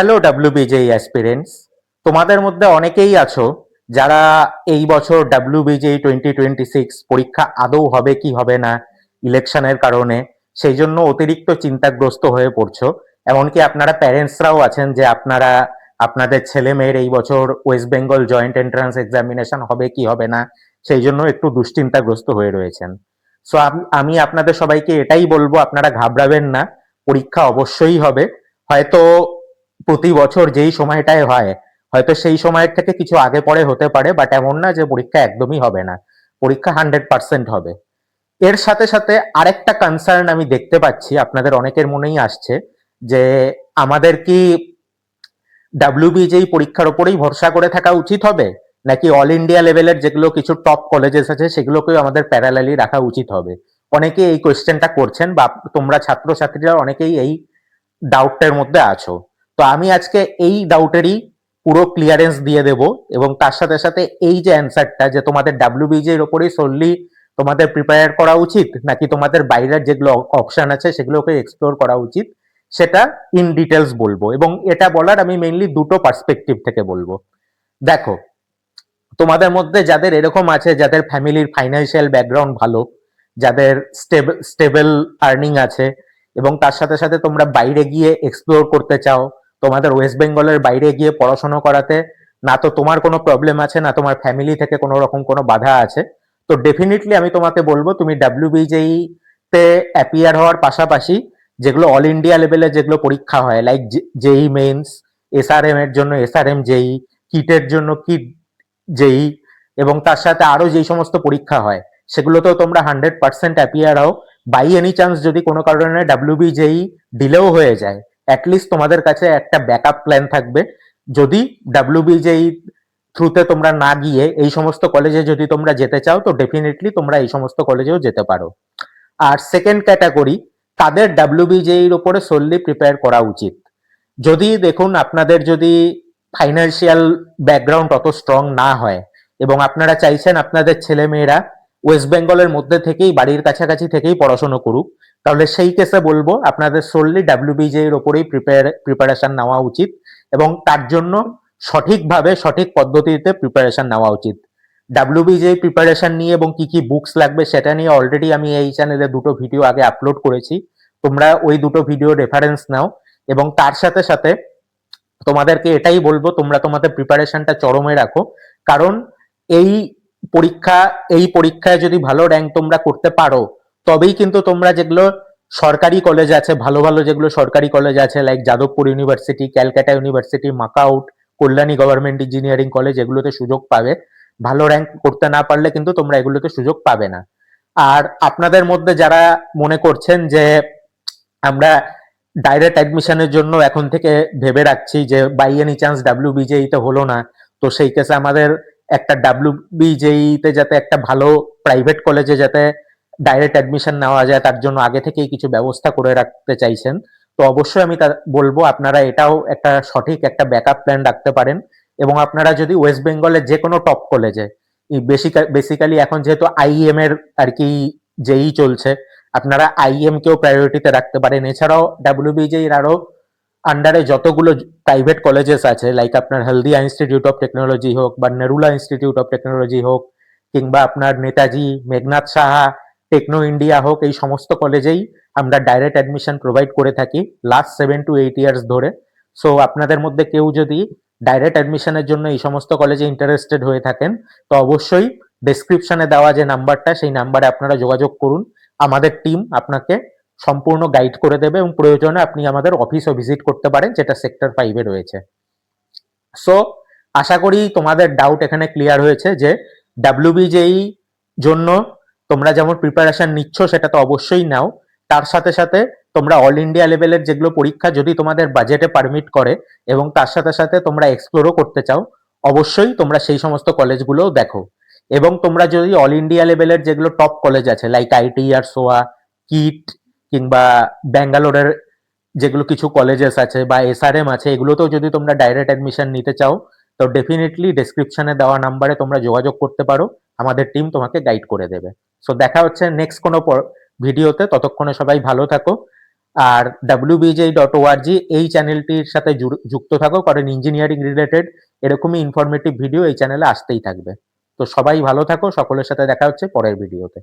Hello WBJEE aspirants তোমাদের মধ্যে অনেকেই আছো যারা এই বছর ডাব্লিউবিজেই টোয়েন্টি টোয়েন্টি সিক্স পরীক্ষা আদৌ হবে কি হবে না ইলেকশনের কারণে, সেই জন্য অতিরিক্ত চিন্তাগ্রস্ত হয়ে পড়ছো। এমনকি আপনারা প্যারেন্টসরাও আছেন যে আপনারা আপনাদের ছেলে মেয়ের এই বছর West Bengal joint entrance examination হবে কি হবে না, সেই জন্য একটু দুশ্চিন্তাগ্রস্ত হয়ে রয়েছেন। সো আমি আপনাদের সবাইকে এটাই বলব, আপনারা ঘাবড়াবেন না, পরীক্ষা অবশ্যই হবে। হয়তো প্রতি বছর যেই সময়টায় হয়, হয়তো সেই সময়ের থেকে কিছু আগে পরে হতে পারে বাট এমন না যে পরীক্ষা একদমই হবে না। পরীক্ষা হান্ড্রেড পার্সেন্ট হবে। এর সাথে সাথে আরেকটা কনসার্ন আমি দেখতে পাচ্ছি, আপনাদের অনেকের মনেই আসছে, যে আমাদের কি ডাব্লিউবিজেই পরীক্ষার উপরেই ভরসা করে থাকা উচিত হবে? নাকি অল ইন্ডিয়া লেভেলের যেগুলো কিছু টপ কলেজেস আছে, সেগুলোকেও আমাদের প্যারালালি রাখা উচিত হবে? অনেকে এই কোয়েশ্চেনটা করছেন, বা তোমরা ছাত্রছাত্রীরা অনেকেই এই ডাউটের মধ্যে আছো। তো আমি আজকে এই ডাউটেরই পুরো ক্লিয়ারেন্স দিয়ে দেব এবং তার সাথে সাথে এই যে অ্যান্সারটা যে তোমাদের ডাব্লিউবিজি এর ওপরেই সললি তোমাদের প্রিপেয়ার করা উচিত, নাকি তোমাদের বাইরের যেগুলো অপশন আছে সেগুলোকে এক্সপ্লোর করা উচিত, সেটা ইন ডিটেলস বলব। এবং এটা বলার আমি মেইনলি দুটো পার্সপেক্টিভ থেকে বলব। দেখো, তোমাদের মধ্যে যাদের এরকম আছে, যাদের ফ্যামিলির ফাইন্যান্সিয়াল ব্যাকগ্রাউন্ড ভালো, যাদের স্টেবল স্টেবল আর্নিং আছে, এবং তার সাথে সাথে তোমরা বাইরে গিয়ে এক্সপ্লোর করতে চাও তোমাদের ওয়েস্ট বেঙ্গলের বাইরে গিয়ে পড়াশোনা করাতে, না তো তোমার কোনো প্রবলেম আছে, না তোমার ফ্যামিলি থেকে কোনো রকম কোনো বাধা আছে। তো ডেফিনেটলি আমি তোমাকে বলব, তুমি ডাব্লিউবিজেই তে অ্যাপিয়ার হওয়ার পাশাপাশি যেগুলো অল ইন্ডিয়া লেভেলে যেগুলো পরীক্ষা হয় লাইক জেই মেইনস এসআরএম এর জন্য এসআরএম জেই কিটের জন্য কিট জেই এবং তার সাথে আরও যেই সমস্ত পরীক্ষা হয়, সেগুলোতেও তোমরা হান্ড্রেড পার্সেন্ট অ্যাপিয়ার হও। বাই এনি চান্স যদি কোনো কারণে ডাব্লিউবি জেই ডিলেও হয়ে যায় অ্যাটলিস্ট তোমাদের কাছে একটা ব্যাকআপ প্ল্যান থাকবে। যদি ডাব্লিউবি জেই থ্রুতে তোমরা না গিয়ে এই সমস্ত কলেজে যদি তোমরা যেতে চাও, তো ডেফিনেটলি তোমরা এই সমস্ত কলেজেও যেতে পারো। আর সেকেন্ড ক্যাটাগরি তাদের ডাব্লিউবিজেইর উপরে সোললি প্রিপেয়ার করা উচিত। যদি দেখুন, আপনাদের যদি ফাইন্যান্সিয়াল ব্যাকগ্রাউন্ড অত স্ট্রং না হয়, এবং আপনারা চাইছেন আপনাদের ছেলে মেয়েরা ওয়েস্ট বেঙ্গলের মধ্যে থেকেই, বাড়ির কাছাকাছি থেকেই পড়াশোনা করুক তাহলে সেই কেসে বলব, আপনাদের সোললি ডাব্লিউবিজে এর ওপরেই প্রিপারেশন নেওয়া উচিত এবং তার জন্য সঠিকভাবে, সঠিক পদ্ধতিতে প্রিপারেশন নেওয়া উচিত। ডাব্লিউবিজে প্রিপারেশন নিয়ে এবং কি কি বুকস লাগবে সেটা নিয়ে অলরেডি আমি এই চ্যানেলে দুটো ভিডিও আগে আপলোড করেছি। তোমরা ওই দুটো ভিডিও রেফারেন্স নাও এবং তার সাথে সাথে তোমাদেরকে এটাই বলব, তোমরা তোমাদের প্রিপারেশনটা চরমে রাখো। কারণ এই পরীক্ষা, এই পরীক্ষায় যদি ভালো র্যাঙ্ক তোমরা করতে পারো তবেই কিন্তু তোমরা যেগুলো সরকারি কলেজ আছে, ভালো ভালো যেগুলো সরকারি কলেজ আছে like Jadavpur university Calcutta university MAKAUT Kalyani government engineering college এগুলোতে সুযোগ পাবে। ভালো র্যাঙ্ক করতে না পারলে কিন্তু তোমরা এগুলোতে সুযোগ পাবে না। আর আপনাদের মধ্যে যারা মনে করছেন যে আমরা ডাইরেক্ট অ্যাডমিশনের জন্য এখন থেকে ভেবে রাখছি যে বাই এনি চান্স ডাব্লিউ বিজেইতে হলো না, তো সেই কেসে আমাদের একটা ডাব্লিউ বিজেইতে যাতে একটা ভালো প্রাইভেট কলেজে যাতে ডাইরেক্ট অ্যাডমিশন নেওয়া যায়, তার জন্য আগে থেকেই কিছু ব্যবস্থা করে রাখতে চাইছেন। তো অবশ্যই আমি তা বলব, আপনারা এটাও একটা সঠিক একটা ব্যাকআপ প্ল্যান রাখতে পারেন। এবং আপনারা যদি ওয়েস্ট বেঙ্গলের যে কোনো টপ কলেজে বেসিক্যালি এখন যেহেতু আইএম এর আর কি যেই চলছে, আপনারা আইএম কেও প্রায়োরিটিতে রাখতে পারেন। এছাড়াও ডাব্লিউবিজে এর আরও আন্ডারে যতগুলো প্রাইভেট কলেজেস আছে লাইক আপনার হলদিয়া ইনস্টিটিউট অফ টেকনোলজি হোক বা নেরুলা ইনস্টিটিউট অফ টেকনোলজি হোক, কিংবা আপনার নেতাজি, মেঘনাথ সাহা টেকনো ইন্ডিয়া হোক, এই সমস্ত কলেজেই আমরা ডাইরেক্ট অ্যাডমিশন প্রোভাইড করে থাকি last seven to eight years ধরে। সো আপনাদের মধ্যে কেউ যদি ডাইরেক্ট অ্যাডমিশনের জন্য এই সমস্ত কলেজে ইন্টারেস্টেড হয়ে থাকেন, তো অবশ্যই ডেসক্রিপশনে দেওয়া যে নাম্বারটা সেই নাম্বারে আপনারা যোগাযোগ করুন। আমাদের টিম আপনাকে সম্পূর্ণ গাইড করে দেবে এবং প্রয়োজনে আপনি আমাদের অফিসও ভিজিট করতে পারেন, যেটা সেক্টর ফাইভে রয়েছে। সো আশা করি তোমাদের ডাউট এখানে ক্লিয়ার হয়েছে যে ডাব্লিউবিজেই জন্য তোমরা যেমন প্রিপারেশন নিচ্ছ, সেটা তো অবশ্যই নাও। তার সাথে সাথে তোমরা অল ইন্ডিয়া লেভেলের যেগুলো পরীক্ষা, যদি তোমাদের বাজেটে পারমিট করে এবং তার সাথে সাথে তোমরা এক্সপ্লোরও করতে চাও, অবশ্যই তোমরা সেই সমস্ত কলেজগুলোও দেখো। এবং তোমরা যদি অল ইন্ডিয়া লেভেলের যেগুলো টপ কলেজ আছে লাইক আইটি আর সোয়া কিট কিংবা ব্যাঙ্গালোরের যেগুলো কিছু কলেজেস আছে বা এসআরএম আছে, এগুলোতেও যদি তোমরা ডাইরেক্ট অ্যাডমিশন নিতে চাও, তো ডেফিনেটলি ডেসক্রিপশনে দেওয়া নাম্বারে তোমরা যোগাযোগ করতে পারো। আমাদের টিম তোমাকে গাইড করে দেবে। সো দেখা হচ্ছে নেক্সট কোনো ভিডিওতে। ততক্ষণে সবাই ভালো থাকো। আর ডাব্লিউবিজেই ডট ওআরজি এই চ্যানেলটির সাথে যুক্ত থাকো। কারণ ইঞ্জিনিয়ারিং রিলেটেড এরকমই ইনফরমেটিভ ভিডিও এই চ্যানেলে আসতেই থাকবে। তো সবাই ভালো থাকো। সকলের সাথে দেখা হচ্ছে পরের ভিডিওতে।